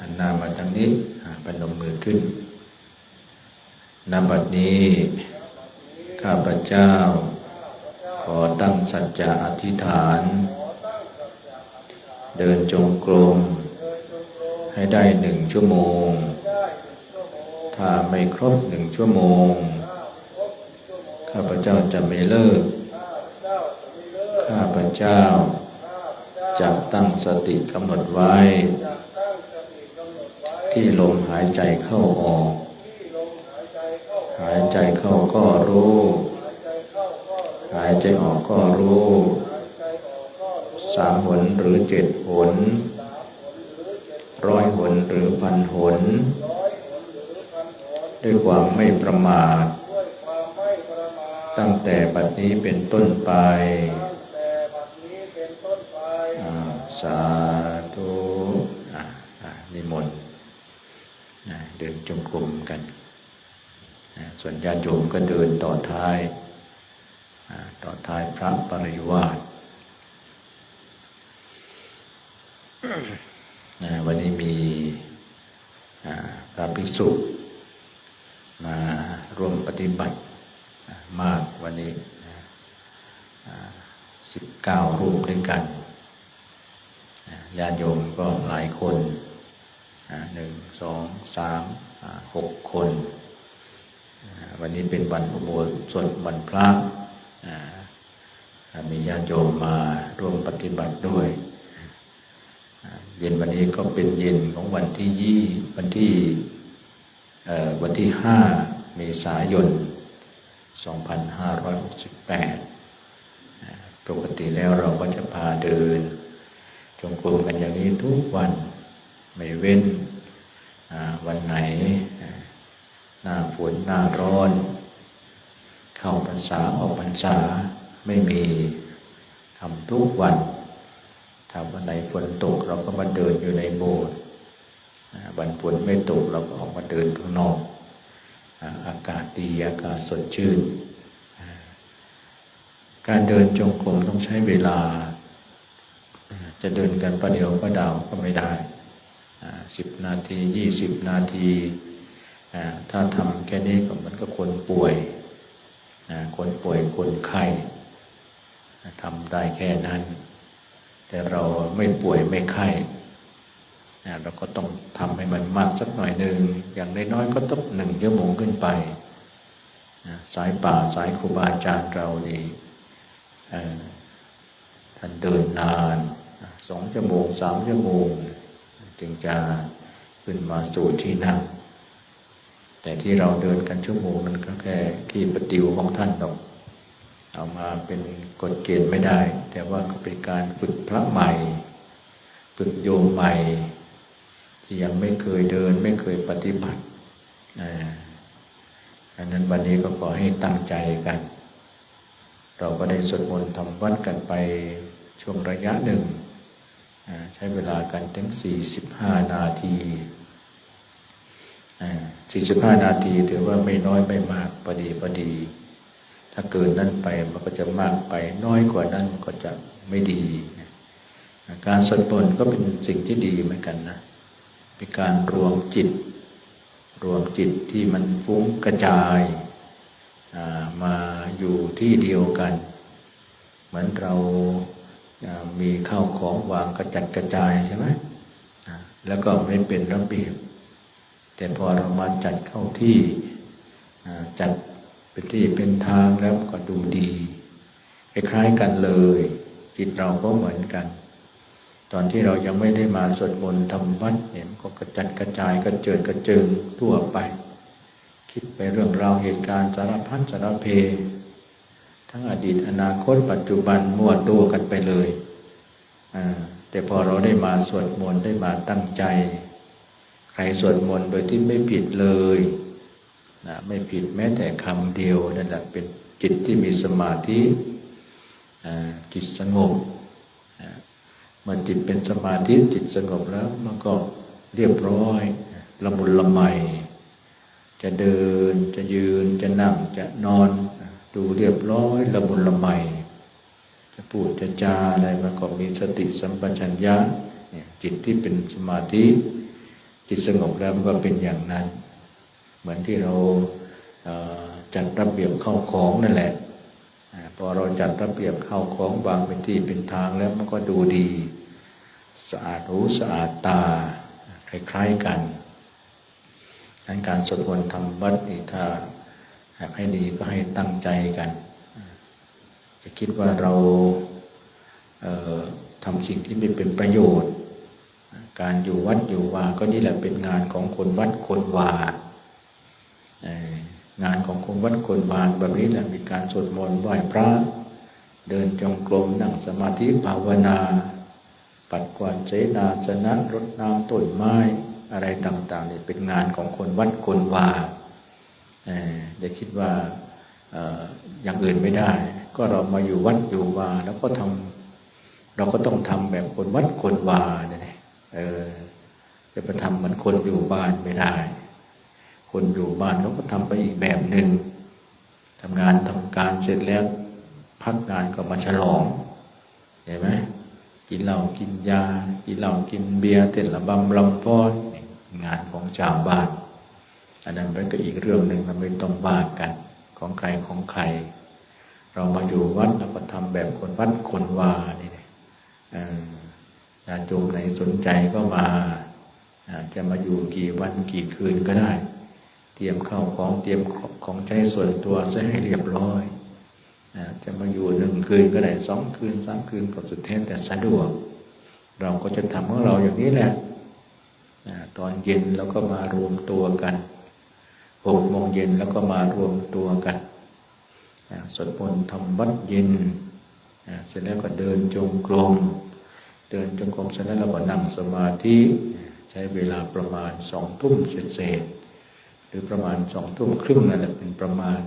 หันหน้ามาทางนี้ปนมมือขึ้นนบัดนี้ ข้าพเจ้า ขอตั้งสัจจะอธิษฐาน เดินจงกรม ให้ได้หนึ่งชั่วโมง ถ้าไม่ครบหนึ่งชั่วโมง ข้าพเจ้าจะไม่เลิก ข้าพเจ้าจะตั้งสติกำหนดไว้ ที่ลมหายใจเข้าออก หายใจเข้าก็รู้ หายใจออกก็รู้สามหนหรือเจ็ดหนร้อยหนหรือพันหน ด้วยความไม่ประมาท ตั้งแต่บัดนี้เป็นต้นไป สาธุอ่าอ่านิมนต์นะเดิน จงกรมกันนะส่วนญาติโยมก็เดินต่อท้ายต่อท้ายพระปริวาสนะวันนี้มีพระภิกษุ มาร่วมปฏิบัติมากวันนี้สิบเก้ารูปด้วยกันญาติโยมก็หลายคนหนึ่งสองสาม หกคน วันนี้เป็นวันอุโบสถวันพระมีญาติโยมมาร่วมปฏิบัติด้วย เย็นวันนี้ก็เป็นเย็นของวันที่ยี่วันที่วันที่ห้าเมษายน 2568 ปกติแล้วเราก็จะพาเดิน จงกรมกันอย่างนี้ทุกวัน ไม่เว้น วันไหน หน้าฝนหน้าร้อน เข้าพรรษาออกพรรษาไม่มีทำทุกวันถ้าวันไหนฝนตกเราก็มาเดินอยู่ในโบสถ์วันฝนไม่ตกเราก็ออกมาเดินข้างนอกอากาศดีอากาศสดชื่น การเดินจงกรมต้องใช้เวลา จะเดินกันประเดี๋ยวประดาวก็ไม่ได้ สิบนาทียี่สิบนาที ถ้าทำแค่นี้ก็เหมันก็คนป่วย คนป่วยคนไข้ทำได้แค่นั้น แต่เราไม่ป่วยไม่ไข้เราก็ต้องทำให้มันมากสักหน่อยหนึ่ง อย่างน้อยๆก็ต้องหนึ่งชั่วโมงขึ้นไป สายป่าสายครูบาอาจารย์เรานี่ท่านเดินนานสองชั่วโมงสามชั่วโมง จึงจะขึ้นมาสู่ที่นั่ง แต่ที่เราเดินกันชั่วโมงนั้นก็แค่ที่ปฏิวของท่านดอกเอามาเป็นกฎเกณฑ์ไม่ได้ แต่ว่าก็เป็นการฝึกพระใหม่ ฝึกโยมใหม่ ที่ยังไม่เคยเดินไม่เคยปฏิบัติอันนั้นวันนี้ก็ขอให้ตั้งใจกัน เราก็ได้สวดมนต์ทำวัดกันไปช่วงระยะหนึ่ง ใช้เวลากันถึง 45 นาที 45 นาทีถือว่าไม่น้อยไม่มากพอดีพอดี ถ้าเกินนั้นไปมันก็จะมากไปน้อยกว่านั้นก็จะไม่ดี การสวดมนต์ก็เป็นสิ่งที่ดีเหมือนกันนะเป็นการรวมจิต รวมจิตที่มันฟุ้งกระจายมาอยู่ที่เดียวกัน เหมือนเรา มีข้าวของวางกระจัดกระจายใช่ไหมแล้วก็ไม่เป็นระเบียบ แต่พอเรามาจัดเข้าที่จัดเป็นที่เป็นทางแล้วก็ดูดีคล้ายๆกันเลย จิตเราก็เหมือนกัน ตอนที่เรายังไม่ได้มาสวดมนต์ทำวัดเนี่ยก็กระจัดกระจายกระเจิดกระเจิงทั่วไป คิดไปเรื่องราวเหตุการณ์สารพัดสารเพ ทั้งอดีตอนาคตปัจจุบันมั่วตัวกันไปเลยแต่พอเราได้มาสวดมนต์ได้มาตั้งใจ ใครสวดมนต์โดยที่ไม่ผิดเลยนะไม่ผิดแม้แต่คำเดียวนั่นแหละเป็นจิตที่มีสมาธิจิตสงบเมันจิตเป็นสมาธิจิตสงบแล้วมันก็เรียบร้อยละมุนละไมจะเดินจะยืนจะนั่งจะนอน ดูเรียบร้อยละมุนละไมจะพูดจะจาอะไรมันก็มีสติสัมปชัญญะเนี่ยจิตที่เป็นสมาธิ จิตสงบแล้วมันก็เป็นอย่างนั้น เหมือนที่เราจัดระเบียบเข้าของนั่นแหละพอเราจัดระเบียบเข้าของวางเป็นที่เป็นทางแล้วมันก็ดูดี สะอาดหูสะอาดตาคล้ายๆกันการสวดมนต์ทำวัดนี่ถ้า อยากให้ดีก็ให้ตั้งใจกัน จะคิดว่าเราเทำสิ่งที่ไม่เป็นประโยชน์ การอยู่วัดอยู่วาก็นี่แหละเป็นงานของคนวัดคนวาเอ่องานของคนวัดคนวาแบบนี้แหละมีการสวดมนต์ไหว้พระ เดินจงกรมนั่งสมาธิภาวนา ปัดกวาดเสนาสนะรดน้ำต้นไม้อะไรต่างๆนี่เป็นงานของคนวัดคนวา อ่ออย่าคิดว่าอย่างอื่นไม่ได้ ก็เรามาอยู่วัดอยู่วาแล้วก็ทำเราก็ต้องทำแบบคนวัดคนวาเนี่ยจะไปทำเหมือนคนอยู่บ้านไม่ได้ คนอยู่บ้านเขาก็ทำไปอีกแบบหนึ่งทำงานทำการเสร็จแล้วพักงานก็มาฉลองเห็นไหมกินเหล้ากินยา กินเหล้ากินเบียร์เต้นระบำลำฟ้อนงานของชาวบ้าน อันนั้นเป็นก็อีกเรื่องหนึ่งเราไม่ต้องว่ากันของใครของใคร เรามาอยู่วัดแล้วก็ทำแบบคนวัดคนวานี่นะเอ่อญาติโยมไหนสนใจก็มาจะมาอยู่กี่วันกี่คืนก็ได้ เตรียมข้าวของเตรียมของใช้ส่วนตัวซะให้เรียบร้อยจะมาอยู่หนึ่งคืนก็ได้สองคืนสามคืนก็สุดแท้แต่สะดวก เราก็จะทำของเราอย่างนี้แหละตอนเย็นแล้วก็มารวมตัวกัน หกโมงเย็นแล้วก็มารวมตัวกันสวดมนต์ทำวัดเย็น เสร็จแล้วก็เดินจงกรม เดินจงกรมเสร็จแล้วเราก็นั่งสมาธิ ใช้เวลาประมาณสองทุ่มเศษหรือประมาณสองทุ่มครึ่งนั่นแหละเป็นประมาณ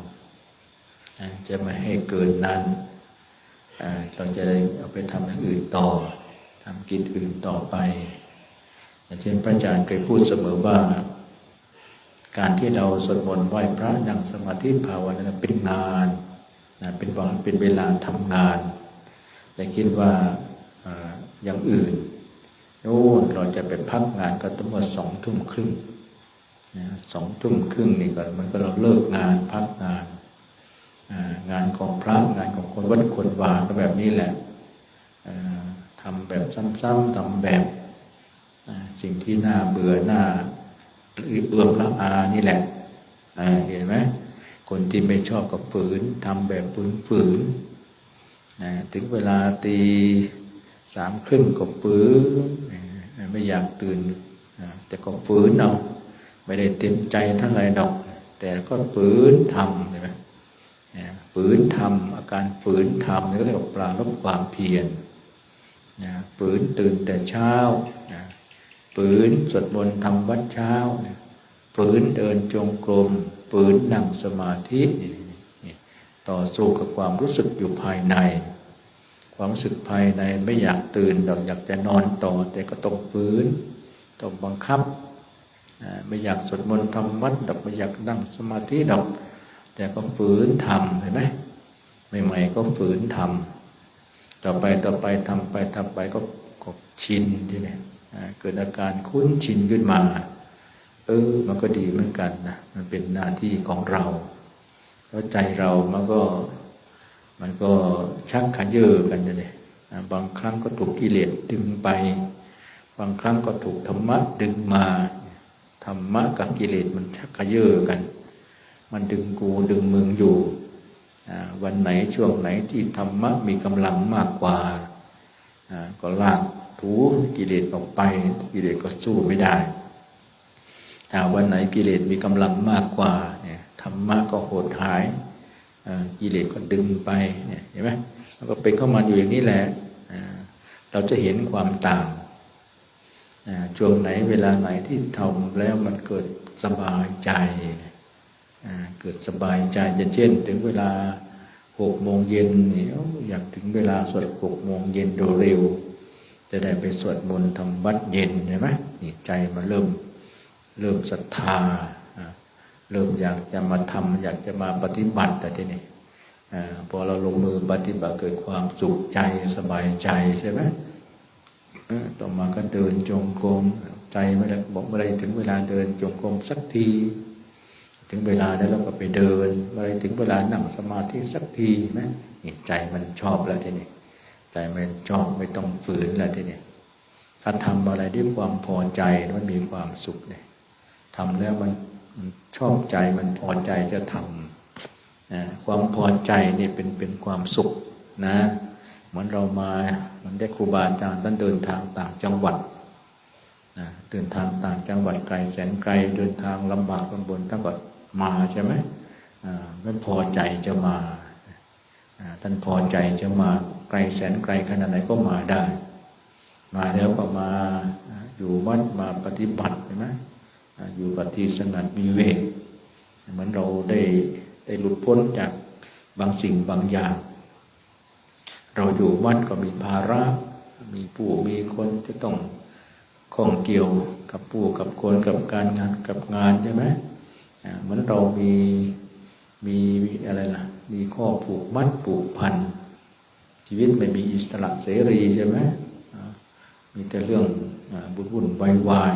จะไม่ให้เกินนั้นเราจะได้เอาไปทำอย่างอื่นต่อทำกิจอื่นต่อไปอย่างเช่นพระอาจารย์เคยพูดเสมอว่า การที่เราสวดมนต์ไหว้พระนั่งสมาธิภาวนาเป็นงานนะเป็นวันเป็นเวลาทำงานอย่าคิดว่าอย่างอื่นโน่นเราจะไปพักงานก็ต้องมาสองทุ่มครึ่งนะสองทุ่มครึ่งนี่ก็มันก็เราเลิกงานพักงานงานของพระงานของคนวัดคนวาก็แบบนี้แหละอ่าทำแบบซ้ำๆทำแบบสิ่งที่น่าเบื่อหน้า อือเอื้อมละอานี่แหละเห็นไหมคนที่ไม่ชอบกับฝืนทำแบบฝืนฝืนนะถึงเวลาตีสามครึ่งก็ฝืนไม่อยากตื่นแต่ก็ฝืนเอาไม่ได้เต็มใจเท่าไหรดอก แต่ก็ฝืนทำเห็นไหมฝืนทำอาการฝืนทำนี่ก็เรียกว่าปราลบความเพียรนะฝืนตื่นแต่เช้านะ ฝืนสวดมนต์ทำวัดเช้านะฝืนเดินจงกรมฝืนนั่งสมาธิต่อสู้กับความรู้สึกอยู่ภายใน ความรู้สึกภายในไม่อยากตื่นดอกอยากจะนอนต่อ แต่ก็ต้องฝืนต้องบังคับไม่อยากสวดมนต์ทำวัดดอกไม่อยากนั่งสมาธิดอก แต่ก็ฝืนทำเห็นไหมใหม่ๆก็ฝืนทำต่อไปต่อไปทำไปทำไปก็ก็ชินทีนี้อ่า เกิดอาการคุ้นชินขึ้นมา เออ มันก็ดีเหมือนกันนะมันเป็นหน้าที่ของเราแล้วใจเรามันก็ มันก็ชักขยเยอกันเนี่ยบางครั้งก็ถูกกิเลสดึงไป บางครั้งก็ถูกธรรมะดึงมาธรรมะกับกิเลสมันชักขยเยอกัน มันดึงกูดึงมึงอยู่ วันไหนช่วงไหนที่ธรรมะมีกำลังมากกว่าอ่าก็ลาก ถูกิเลสออกไป กิเลสก็สู้ไม่ได้ถ้าวันไหนกิเลสมีกำลังมากกว่าเนี่ยธรรมะก็โหดหายกิเลสก็ดึงไปเนี่ยเห็นไหมแล้วก็เป็นเข้ามาอยู่อย่างนี้แหละเราจะเห็นความต่างช่วงไหนเวลาไหนที่ทำแล้วมันเกิดสบายใจเกิดสบายใจจะเช่น ถึงเวลาหกโมงเย็นเนี่เอ้าอยากถึงเวลาสวดหกโมงเย็นเร็ว จะได้ไปสวดมนต์ทำวัดเย็นใช่ไหมนี่ใจมันเริ่มเริ่มศรัทธาเริ่มอยากจะมาทำอยากจะมาปฏิบัติแต่ทีนี้อ่พอเราลงมือปฏิบัติเกิดความสุขใจสบายใจใช่ไหมต่อมาก็เดินจงกรมใจเมื่อไรบอกเมื่อไรถึงเวลาเดินจงกรมสักที ถึงเวลาแล้วเราก็ไปเดินเมื่อไรถึงเวลานั่งสมาธิสักทีไหมใจมันชอบแล้วทีนี้ ใจมันชอบไม่ต้องฝืนแล้วทีนี้ถ้าทำอะไรด้วยความพอใจมันมีความสุขเนี่ยทำแล้วมันชอบใจมันพอใจจะทำนะความพอใจนี่เป็นเป็นความสุขนะเหมือนเรามามันได้ครูบาอาจารย์ท่านเดินทางต่างจังหวัดนะเดินทางต่างจังหวัดไกลแสนไกลเดินทางลำบากลำบนท่านก็มาใช่ไหมไม่พอใจจะมาท่านพอใจจะมา ไกลแสนไกลขนาดไหนก็มาได้ มาแล้วก็มาอยู่วัดมาปฏิบัติใช่ไหมอยู่กับที่สงัดมีเวกเหมือนเราได้ได้หลุดพ้นจากบางสิ่งบางอย่าง เราอยู่วัดก็มีภาระมีผู้มีคนที่ต้องข้องเกี่ยวกับผู้กับคนกับการงานกับงานใช่ไหมเหมือนเรามีมีอะไรล่ะ มีข้อผูกมัดผูกพัน ชีวิตไม่มีอิสระเสรีใช่ไหมมีแต่เรื่องบุญวุ่นวายวาย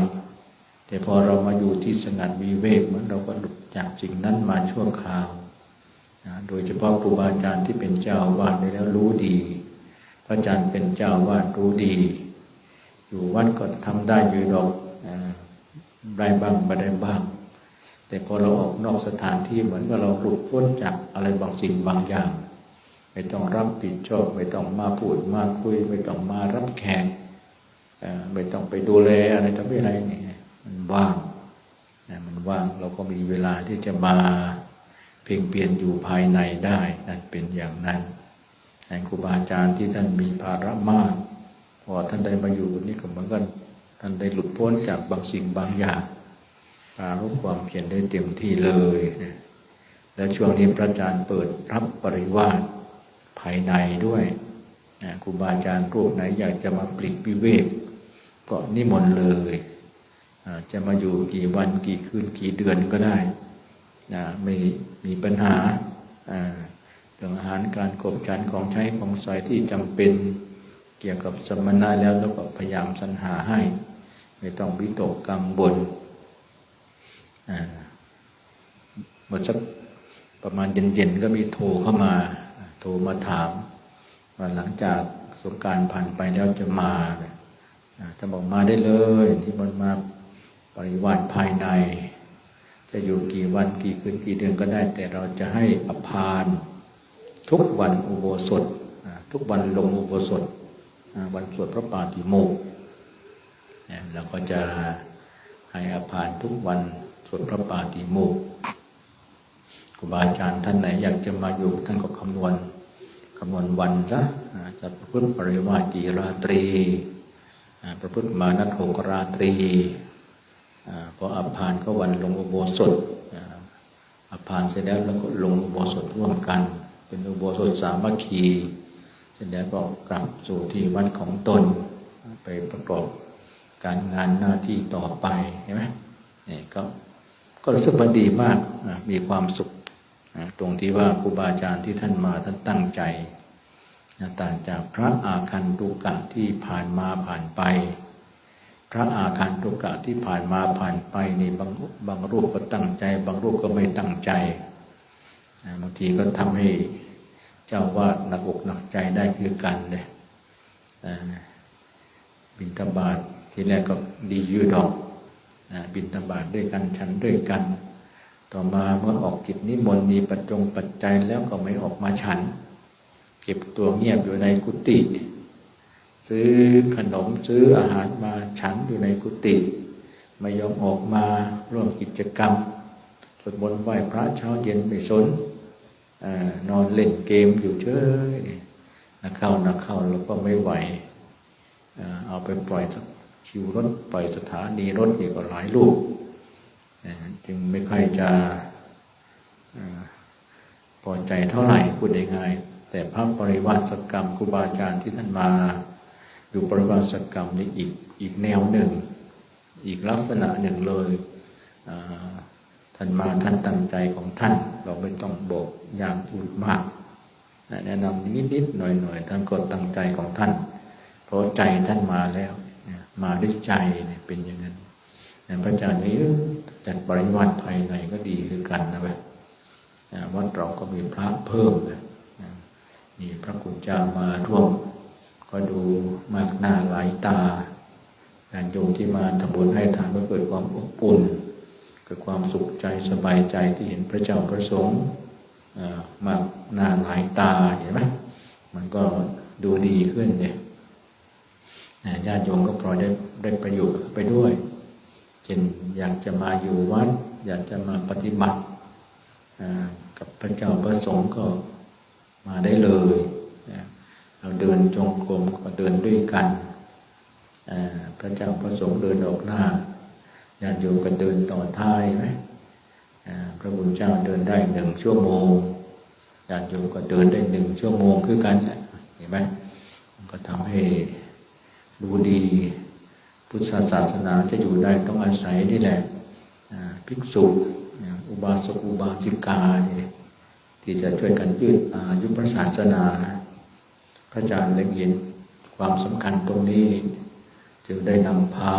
แต่พอเรามาอยู่ที่สงัดวีเวกเหมือนเราก็หลุดจากสิ่งนั้นมาชั่วคราว โดยเฉพาะครูบาอาจารย์ที่เป็นเจ้าวาดได้แล้วรู้ดี พระอาจารย์เป็นเจ้าวาดรู้ดี อยู่วัดก็ทำได้อยู่ดอกได้บ้างไม่ได้บ้าง แต่พอเราออกนอกสถานที่เหมือนกับเราหลุดพ้นจากอะไรบางสิ่งบางอย่าง ไม่ต้องรับผิดชอบ ไม่ต้องมาพูดมาคุย ไม่ต้องมารับแขกไม่ต้องไปดูแลอะไรต่ออะไรนี่มันว่างมันว่างเราก็มีเวลาที่จะมาเพ่งเปลี่ยนอยู่ภายในได้นั่นเป็นอย่างนั้นแห่งครูบาอาจารย์ที่ท่านมีภาระมาก พอท่านได้มาอยู่นี่ก็เหมือนกันท่านได้หลุดพ้นจากบางสิ่งบางอย่างปารบความเพียรได้เต็มที่เลยนะและช่วงนี้พระอาจารย์เปิดรับปริวาส ภายในด้วยครูบาอาจารย์รูปไหนอยากจะมาปลีกวิเวกก็นิมนต์เลยจะมาอยู่กี่วันกี่คืนกี่เดือนก็ได้นะไม่มีปัญหาเรื่องอาหารการกบฉันของใช้ของใส่ที่จำเป็นเกี่ยวกับสมณะแล้วแล้วก็พยายามสรรหาให้ ไม่ต้องวิตกกังวลหมดสักประมาณเย็นๆก็มีโทรเข้ามา ทรมาถามว่าหลังจากสงการผ่านไปแล้วจะมาจะบอกมาได้เลย ที่มันมาปริวาสภายใน จะอยู่กี่วันกี่คืนกี่เดือนก็ได้ แต่เราจะให้อภานทุกวันอุโบสถทุกวันลงอุโบสถวันสวดพระปาติโมกเราก็จะให้อภานทุกวันสวดพระปาติโมกครูบาอาจารย์ท่านไหนอยากจะมาอยู่ท่านก็คำนวณำนวณวันซะจะประพฤติปริวาสีราตรี ประพฤติมานัดหกราตรีพออับพานก็วันลงอุโบสถอับพานเสร็จแล้วแล้วก็ลงอุโบสถร่วมกัน เป็นอุโบสถสามัคคี เสร็จแล้วก็กลับสู่ที่วัดของตนไปประกอบการงานหน้าที่ต่อไปเห็นไหมนี่ก็ก็รู้สึกว่าดีมากมีความสุข ตรงที่ว่าครูบาอาจารย์ที่ท่านมาท่านตั้งใจต่างจากพระอาคันตุกะที่ผ่านมาผ่านไป พระอาคารตุกะที่ผ่านมาผ่านไปนี่บางบางรูปก็ตั้งใจ บางรูปก็ไม่ตั้งใจบางทีก็ทำให้เจ้าวาดหนักอกหนักใจได้คือกันเลยบินตบาทที่แรกก็ดีอยู่ดอกบินตบาทด้วยกันฉันด้วยกัน ต่อมาเมื่อออกกิจนิมนต์มีปัจจงปัจจัยแล้วก็ไม่ออกมาฉัน เก็บตัวเงียบอยู่ในกุฏิซื้อขนมซื้ออาหารมาฉันอยู่ในกุฏิไม่ยอมออกมาร่วมกิจกรรมสวดมนต์ไหว้พระเช้าเย็นไม่สนนอนเล่นเกมอยู่เฉยนักเข้านักเข้าแล้วก็ไม่ไหวเอาไปปล่อยคิวรถปล่อยสถานีรถนี่ก็หลายลูก จึงไม่ค่อยจะพอใจเท่าไหร่พูดง่ายๆแต่พระปริวาสกรรมครูบาอาจารย์ที่ท่านมา อยู่ปริวาสกรรมนี่อีกอีกแนวหนึ่ง อีกลักษณะหนึ่งเลยท่านมาท่านตั้งใจของท่าน เราไม่ต้องบอกอย่างพูดมากแนะนำนิดๆหน่อยๆท่านก็ตั้งใจของท่าน เพราะใจท่านมาแล้วมาด้วยใจเป็นอย่างนั้นพระอาจารย์นี่ จัดบริวารภายในก็ดีคือกันนะแบบวัดเราก็มีพระเพิ่มนะมีพระคุณเจ้ามาร่วม ก็ดูมากหน้าหลายตาการโยมที่มาทำบุญให้ทานก็เกิดความอบอุ่นเกิดความสุขใจสบายใจที่เห็นพระเจ้าพระสงฆ์มากหน้าหลายตาเห็นไหมมันก็ดูดีขึ้นเนี่ยญาติโยมก็พลอยได้ได้ประโยชน์ไปด้วย เช่นอยากจะมาอยู่วัดอยากจะมาปฏิบัติกับพระเจ้าพระสงฆ์ก็มาได้เลยเราเดินจงกรมก็เดินด้วยกันพระเจ้าพระสงฆ์เดินออกหน้าญาติโยมก็เดินต่อท้ายไหมพระบุญเจ้าเดินได้หนึ่งชั่วโมงญาติโยมก็เดินได้หนึ่งชั่วโมงคือกันเห็นไหมก็ทำให้ดูดี พุทธศาสนาจะอยู่ได้ต้องอาศัยนี่แหละภิกษุอุบาสกอุบาสิกาเนี่ยที่จะช่วยกันยืดอายุพระศาสนา พระอาจารย์เล็งเห็นความสำคัญตรงนี้ จึงได้นำพา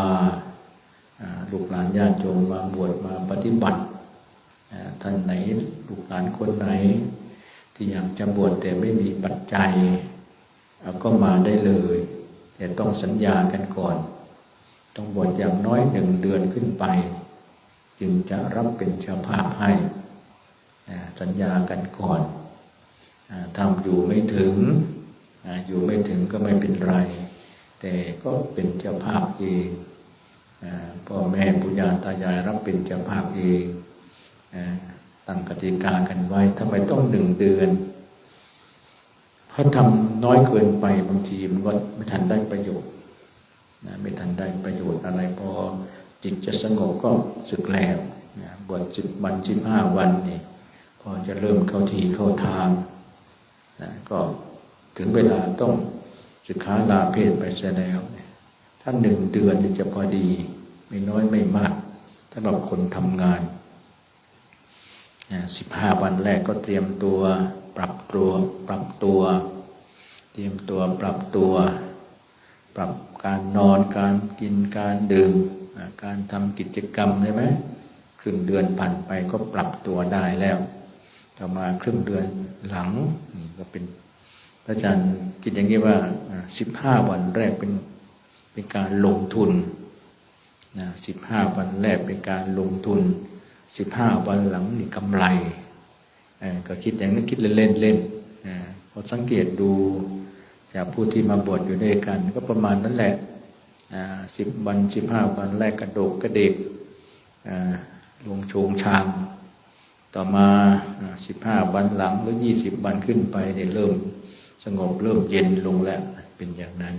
ลูกหลานญาติโยมมาบวชมาปฏิบัติท่านไหนลูกหลานคนไหน ที่อยากจะบวชแต่ไม่มีปัจจัย ก็มาได้เลย แต่ต้องสัญญากันก่อน ต้องบวชอย่างน้อยหนึ่งเดือนขึ้นไป จึงจะรับเป็นชาภาพให้สัญญากันก่อนทำอยู่ไม่ถึงอยู่ไม่ถึงก็ไม่เป็นไร แต่ก็เป็นเจ้าภาพเองพ่อแม่ปุญญาตายายรับเป็นเจ้าภาพเองตั้งกติกากันไว้ทำไมต้องหนึ่งเดือนถ้าทำน้อยเกินไปบางทีมันก็ไม่ทันได้ประโยชน์ ไม่ทันได้ประโยชน์อะไรพอจิตจะสงบก็สึกแล้วบวชจิตวันจิบห้าวันนี่พอจะเริ่มเข้าทีเข้าทางนะก็ถึงเวลาต้องศึกษาลาเพศไปเสียแล้วถ้าหนึ่งเดือนจะพอดี ไม่น้อยไม่มากถ้าเราคนทำงานสิบห้าวันแรกก็เตรียมตัว ปรับตัว ปรับตัว เตรียมตัวปรับตัว ปรับการนอนการกินการดื่ม การทำกิจกรรมใช่ไหมครึ่งเดือนผ่านไปก็ปรับตัวได้แล้วต่อมาครึ่งเดือนหลังนี่ก็เป็นพระอาจารย์คิดอย่างนี้ว่าสิบห้าวันแรกเป็นเป็นการลงทุนนะสิบห้าวันแรกเป็นการลงทุนสิบห้าวันหลังนี่กำไรก็คิดอย่างนี้คิดเล่นเล่นเล่นพอสังเกตดู จากผู้ที่มาบวชอยู่ด้วยกัน ก็ประมาณนั้นแหละสิบวันสิบห้าวันแรกกระโดกกระเดกลงโชงชางต่อมาสิบห้าวันหลังหรือยี่สิบวันขึ้นไปเนี่ยเริ่มสงบเริ่มเย็นลงแล้วเป็นอย่างนั้น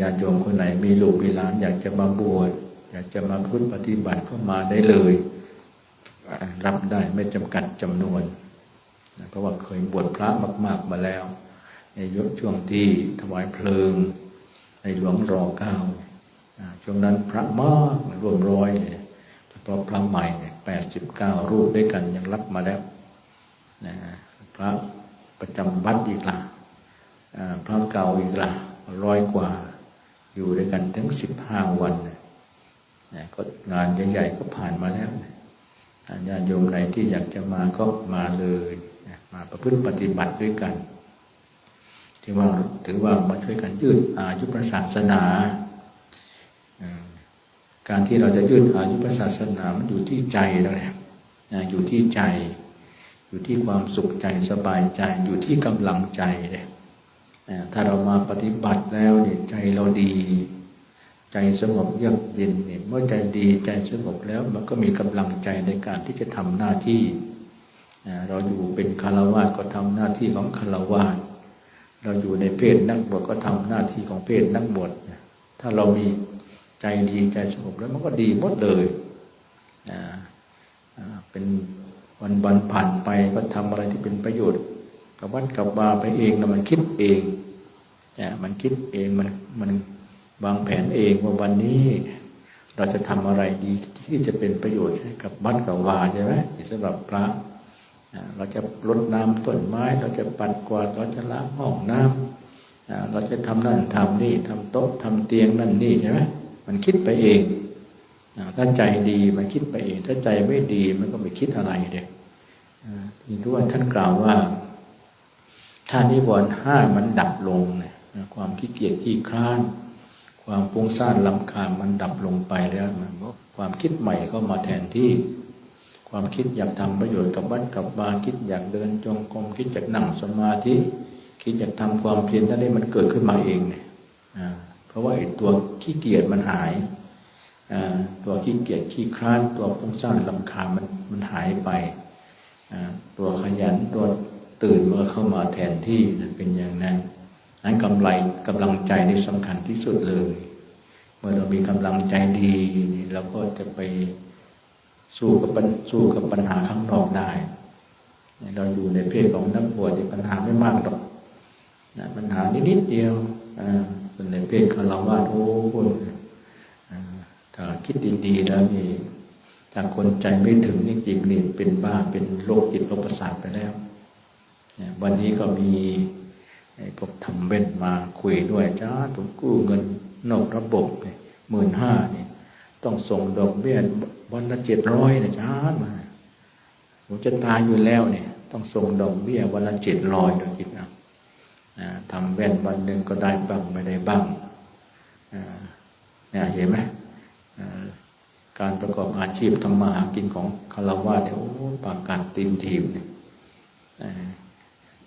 ญาติโยมคนไหนมีลูกมีหลานอยากจะมาบวชอยากจะมาพึ่งปฏิบัติเข้ามาได้เลย รับได้ไม่จำกัดจำนวน เพราะว่าเคยบวชพระมาก ๆมาแล้ว ในยุคช่วงที่ถวายเพลิง ในหลวงรอเก้าช่วงนั้นพระมากรวมร้อยเลยเพราะพระใหม่แปดสิบเก้ารูปด้วยกันยังรับมาแล้วนะพระประจำวัดอีกละพระเก่าอีกละร้อยกว่าอยู่ด้วยกันถึงสิบห้าวันนะก็งานใหญ่ๆก็ผ่านมาแล้วญาติโยมไหนที่อยากจะมาก็มาเลย มาประพฤติปฏิบัติด้วยกัน ที่ว่าถือว่ามาช่วยกันยืดอายุพระศาสนา การที่เราจะยืดอายุพระศาสนามันอยู่ที่ใจเราเนี่ยอยู่ที่ใจ อยู่ที่ความสุขใจสบายใจอยู่ที่กำลังใจเลยถ้าเรามาปฏิบัติแล้วเนี่ยใจเราดี ใจสงบเยือกเย็นเนี่ยเมื่อใจดีใจสงบแล้วมันก็มีกำลังใจในการที่จะทำหน้าที่ เราอยู่เป็นคารวะก็ทำหน้าที่ของคารวะเเราอยู่ในเพศนักบวชก็ทำหน้าที่ของเพศนักบวชถ้าเรามีใจดีใจสงบแล้วมันก็ดีหมดเลยเป็นวันวันผ่านไปก็ทำอะไรที่เป็นประโยชน์กับวัดกับบาไปเองแล้วมันคิดเองมันคิดเองมันมันวางแผนเองว่าวันนี้เราจะทำอะไรดีที่จะเป็นประโยชน์ให้กับบ้านกับวาใช่ไหมสำหรับพระ เราจะรดน้ำต้นไม้ เราจะปัดกวาดเราจะล้างห้องน้ำเราจะทำนั่นทำนี่ทำโต๊ะทำเตียงนั่นนี่ใช่ไหมมันคิดไปเองถ้าใจดีมันคิดไปเอง ถ้าใจไม่ดีมันก็ไม่คิดอะไรเด็กที่รู้ว่าท่านกล่าวว่า ถ้านิวรณ์ห้ามันดับลงเนี่ยความขี้เกียจขี้คร้าน ความฟุ้งซ่านลำคาญมันดับลงไปแล้วมันความคิดใหม่ก็มาแทนที่ ความคิดอยากทำประโยชน์กับบ้านกับบานคิดอยากเดินจงกรมคิดอยากนั่งสมาธิ คิดอยากทำความเพียรนั่นเองมันเกิดขึ้นมาเองเนี่ยเพราะว่าไอ้ตัวขี้เกียจมันหายตัวขี้เกียจขี้คร้านตัวฟุ้งซ่านลำคาญมันมันหายไปตัวขยันตัวตื่นมาเข้ามาแทนที่นั่นเป็นอย่างนั้นนั้นกำไรกำลังใจนี่สำคัญที่สุดเลย เมื่อเรามีกำลังใจดีเราก็จะไป สู้กับสู้กับปัญหาข้างนอกได้ เราอยู่ในเพศของนักบวชปัญหาไม่มากหรอกปัญหานิดๆเดียวส่วนในเพศคารวะโอ้โหถ้าคิดดีๆแล้วนี่ถ้าคนใจไม่ถึงนี่จริงนี่เป็นบ้าเป็นโรคจิตโรคประสาทไปแล้ววันนี้ก็มีพวกทำเว้นมาคุยด้วยจ้าผมกู้เงินนอกระบบหมื่นห้าเนี่ย ต้องส่งดอกเบี้ยวันละเจ็ดร้อยนะจ้ามาผมจะตายอยู่แล้วเนี่ย ต้องส่งดอกเบี้ยวันละเจ็ดร้อยเราคิดนะทำแว่นวันหนึ่งก็ได้บ้างไม่ได้บ้างเนี่ยเห็นไหมการประกอบอาชีพทำมาหากินของคารวะเนี่ยโอ้ปากการตีนทีมเนี่ย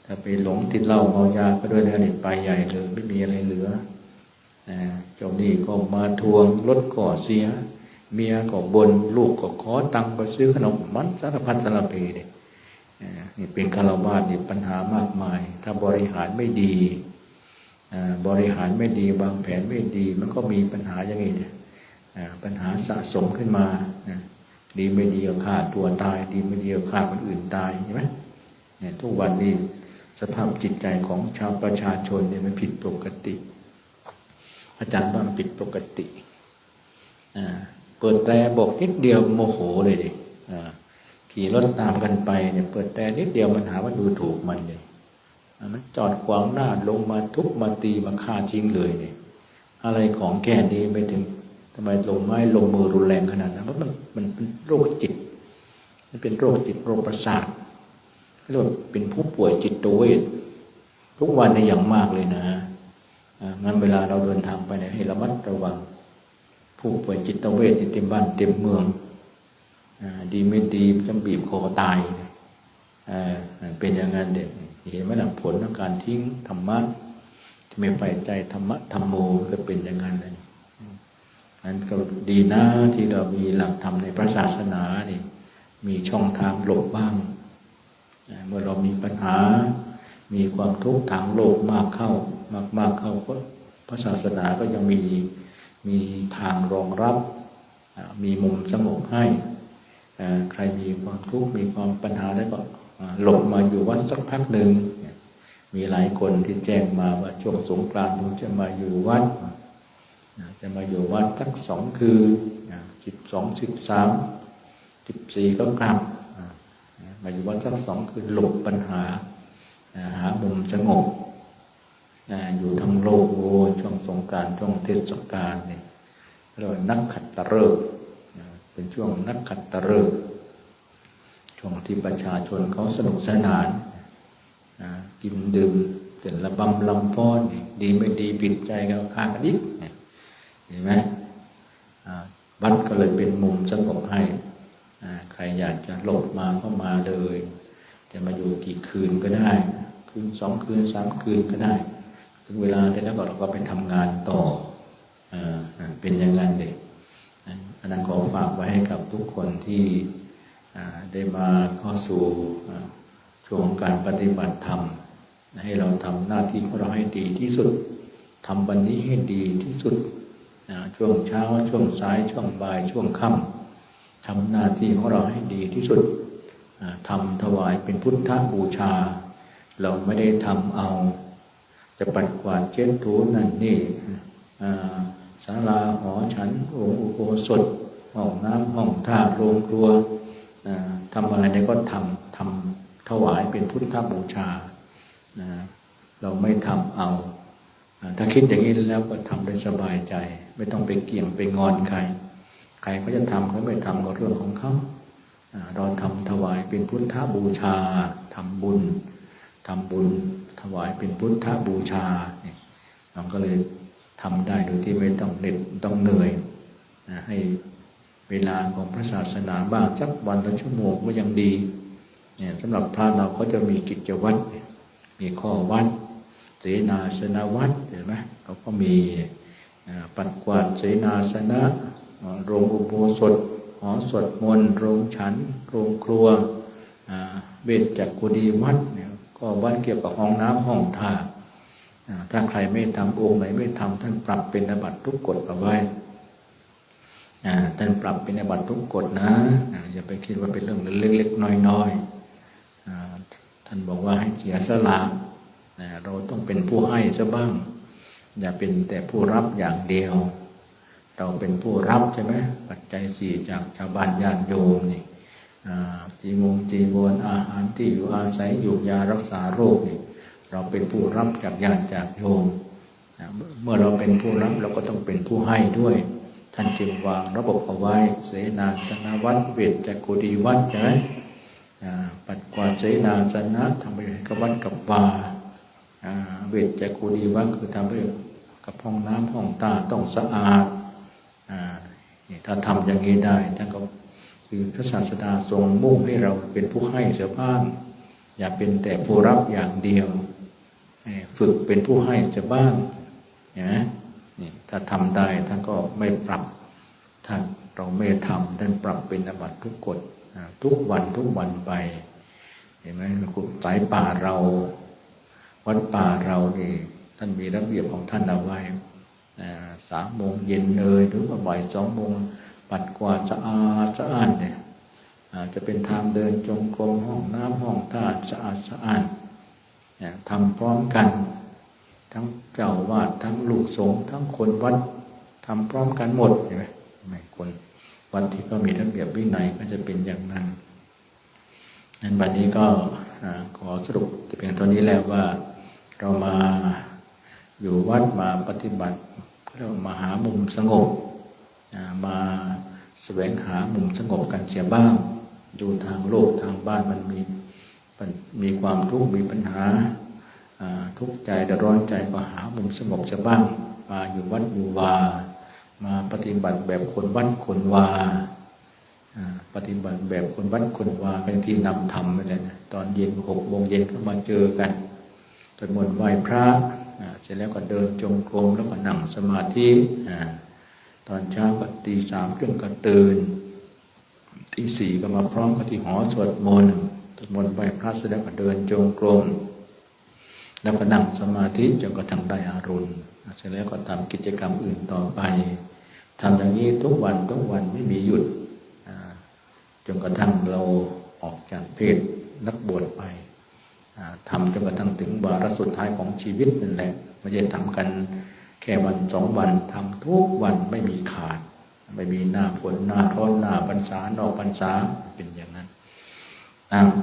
ถ้าไปหลงติดเหล้าเมายาก็ด้วยแล้วนี่ไปใหญ่เลยไม่มีอะไรเหลือ เจ้านี่ก็มาทวงรถก่อเสีย เมียก็บนลูกก็ขอตังค์ไปซื้อขนมมันสารพัดสารเพเนี่ยนี่เป็นคารวะนี่ปัญหามากมาย ถ้าบริหารไม่ดีบริหารไม่ดีวางแผนไม่ดี มันก็มีปัญหาอย่างนี้เนี่ยปัญหาสะสมขึ้นมาดีไม่ดีก็ฆ่าตัวตาย ดีไม่ดีก็ฆ่าคนอื่นตายใช่ไหมเนี่ยทุกวันนี้สภาพจิตใจของชาวประชาชนเนี่ยมันผิดปกติ อาจารย์ว่ามันผิดปกติเปิดแต่บอกนิดเดียวโมโหเลยดิขี่รถตามกันไปเนี่ยเปิดแต่นิดเดียวมันหาว่าดูถูกมันเลยมันจอดขวางหน้าลงมาทุบมาตีมาฆ่าจริงเลยเนี่ยอะไรของแก่ดีไปถึงทำไมลงไม้ลงมือรุนแรงขนาดนั้นเพราะมันมันเป็นโรคจิต มันเป็นโรคจิตโรคประสาทเรียกว่าเป็นผู้ป่วยจิตเวททุกวันในอย่างมากเลยนะ งั้นเวลาเราเดินทางไปเนี่ยให้ระมัดระวัง ผู้ป่วยจิตเวทเต็มบ้านเต็มเมืองดีไม่ดีจะบีบคอตายเป็นอย่างนั้นเด็กเห็นไหมล่ะผลของการทิ้งธรรมะที่ไม่ใฝ่ใจธรรมะธรรมโมก็เป็นอย่างนั้นเลยนั้นก็ดีนะที่เรามีหลักธรรมในพระศาสนานี่มีช่องทางหลบบ้าง เมื่อเรามีปัญหา มีความทุกข์ทางโลกมากเข้ามากมากเข้าก็พระศาสนาก็ยังมีมีทางรองรับ มีมุมสงบให้ ใครมีความทุกข์มีความปัญหาแล้ก็หลบมาอยู่วัดสักพักหนึ่งมีหลายคนที่แจ้งมาว่าช่วงสงกรานต์ผมจะมาอยู่วัดจะมาอยู่วัดสักสองคืนสิบสองสิบสามสิบสี่ก็กลับมาอยู่วัดสักสองคืนหลบปัญหา หามุมสงบอยู่ทั้งโลกโอ้ช่วงสงการช่วงเทศกาลเนี่ยเรานักขัดตะเริกเป็นช่วงนักขัดตะเริกช่วงที่ประชาชนเขาสนุกสนานกินดื่มเต้นระบำลำฟ้อนดีไม่ดีปิดใจกันข้างกันอีกเห็นไหมวัดก็เลยเป็นมุมสงบให้ใครอยากจะหลบมาก็มาเลยจะมาอยู่กี่คืนก็ได้ คืนสองคืนสามคืนก็ได้ ถึงเวลาแล้วก็เราก็ไปทำงานต่ออเป็นอย่างนั้นเด็กอันนั้นขอฝากไว้ให้กับทุกคนที่ได้มาเข้าสู่ช่วงการปฏิบัติธรรม ให้เราทำหน้าที่ของเราให้ดีที่สุดทำวันนี้ให้ดีที่สุดช่วงเช้าช่วงสายช่วงบ่ายช่วงค่ำทำหน้าที่ของเราให้ดีที่สุดทำถวายเป็นพุทธบูชา เราไม่ได้ทำเอา จะปัดกวาดเช็ดถูนั่นนี่ศาลาหอฉันองค์อุโบสถห้องน้ำห้องท่าโรงครัวทำอะไรเนี่ยก็ทำทำถวายเป็นพุทธบูชา เราไม่ทำเอา ถ้าคิดอย่างนี้แล้วก็ทำได้สบายใจ ไม่ต้องไปเกี่ยงไปงอนใคร ใครเขาจะทำเขาไม่ทำก็เรื่องของเขาเราทำถวายเป็นพุทธบูชาทำบุญ ทำบุญถวายเป็นพุทธบูชาเนี่ยเราก็เลยทำได้โดยที่ไม่ต้องเหน็ดต้องเหนื่อยนะให้เวลาของพระศาสนาบ้างสักวันละชั่วโมงก็ยังดีเนี่ยสำหรับพระเราก็จะมีกิจวัตรมีข้อวัดเสนาสนาวัดเห็นไหมเขาก็มีปัดกวาดเสนาสนะโรงอุโบสถหอสวดมนต์โรงฉัน โรงครัวเวทจากกุฎีวัด เนี่ยก็วัดเกี่ยวกับห้องน้ำห้องท่าถ้าใครไม่ทำองค์ไหนไม่ทำท่านปรับเป็นอบัตทุกกฎเอาไว้ท่านปรับเป็นอบัตทุกกฎนะอย่าไปคิดว่าเป็นเรื่องเล็กๆน้อยๆท่านบอกว่าให้เสียสละเราต้องเป็นผู้ให้ซะบ้าง อย่าเป็นแต่ผู้รับอย่างเดียว เราเป็นผู้รับใช่ไหมปัจจัยสี่จากชาวบ้านญาติโยมนี่ จีมงจีวรอาหารที่อยู่อาศัยอยู่ยารักษาโรคนี่เราเป็นผู้รับจากญาติจากโยมเมื่อเราเป็นผู้รับเราก็ต้องเป็นผู้ให้ด้วย ท่านจึงวางระบบเอาไว้ เสนาสนวัดเวทจักกุดีวัดใช่ไหมปัดกวาดเสนาสนะทำไปกับวัดกับวาเวทจักกุดีวัดคือทำไปกับห้องน้ำห้องตาต้องสะอาดถ้าทำอย่างนี้ได้ท่านก็ คือพระศาสดาทรงมุ่งให้เราเป็นผู้ให้เสียบ้าง อย่าเป็นแต่ผู้รับอย่างเดียว ฝึกเป็นผู้ให้จะบ้างนะนี่ถ้าทำได้ท่านก็ไม่ปรับท่านเราไม่ทำท่านปรับเป็นอบัตทุกกฎทุกวันทุกวันไปเห็นไหมสายป่าเรา วัดป่าเรานี่ท่านมีระเบียบของท่านเอาไว้สามโมงเย็นเลยหรือว่าบ่ายสองโมง ปัดกวาดสะอาดสะอาดเนี่ยจะเป็นทางเดินจงกรมห้องน้ำห้องท่าสะอาดสะอาดเนี่ยทำพร้อมกัน ทั้งเจ้าวาดทั้งลูกสงฆ์ทั้งคนวัดทำพร้อมกันหมดใช่ไหมไม่คนวันที่ก็มีระเบียบวินัยก็จะเป็นอย่างนั้นนั้นวันนี้ก็ขอสรุปจะเพียงเท่านี้แล้วว่าเรามาอยู่วัดมาปฏิบัติเรามาหามุมสงบ มาแสวงหามุมสงบกันเสียบ้างดูทางโลกทางบ้านมันมีมีความทุกข์มีปัญหาทุกข์ใจเดือดร้อนใจก็หามุมสงบจะบ้าง มาอยู่วัดอยู่วา มาปฏิบัติแบบคนวัดคนวาปฏิบัติแบบคนวัดคนวากันที่นำธรรมไปเลยนะตอนเย็นหกโมงเย็นก็มาเจอกันตอนมนไหว้พระเสร็จแล้วก็เดินจงกรมแล้วก็นั่งสมาธิ ตอนเช้าก็ตีสามครึ่งก็ตื่นตีสี่ก็มาพร้อมกับที่หอสวดมนต์สวดมนต์ไปพระเสด็จก็เดินจงกรมแล้วก็นั่งสมาธิจนกระทั่งได้อารมณ์เสร็จแล้วก็ทำกิจกรรมอื่นต่อไปทำอย่างนี้ทุกวันทุกวันไม่มีหยุดจนกระทั่งเราออกจากเพศนักบวชไปทำจนกระทั่งถึงวาระสุดท้ายของชีวิตนั่นแหละไม่ใช่ทำกัน แค่วันสองวันทำทุกวันไม่มีขาด ไม่มีหน้าฝนหน้าร้อนหน้าพรรษานอกพรรษาเป็นอย่างนั้น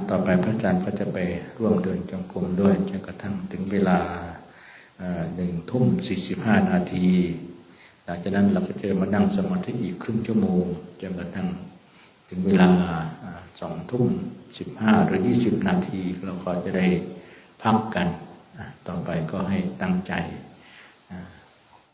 ต่อไปพระอาจารย์ก็จะไปร่วมเดินจงกรมด้วยจนกระทั่งถึงเวลาหนึ่งทุ่มสี่สิบห้านาทีหลังจากนั้นเราก็จะมานั่งสมาธิอีกครึ่งชั่วโมงจนกระทั่งถึงเวลาสองทุ่มสิบห้าหรือยี่สิบนาทีเราก็จะได้พักกัน ต่อไปก็ให้ตั้งใจ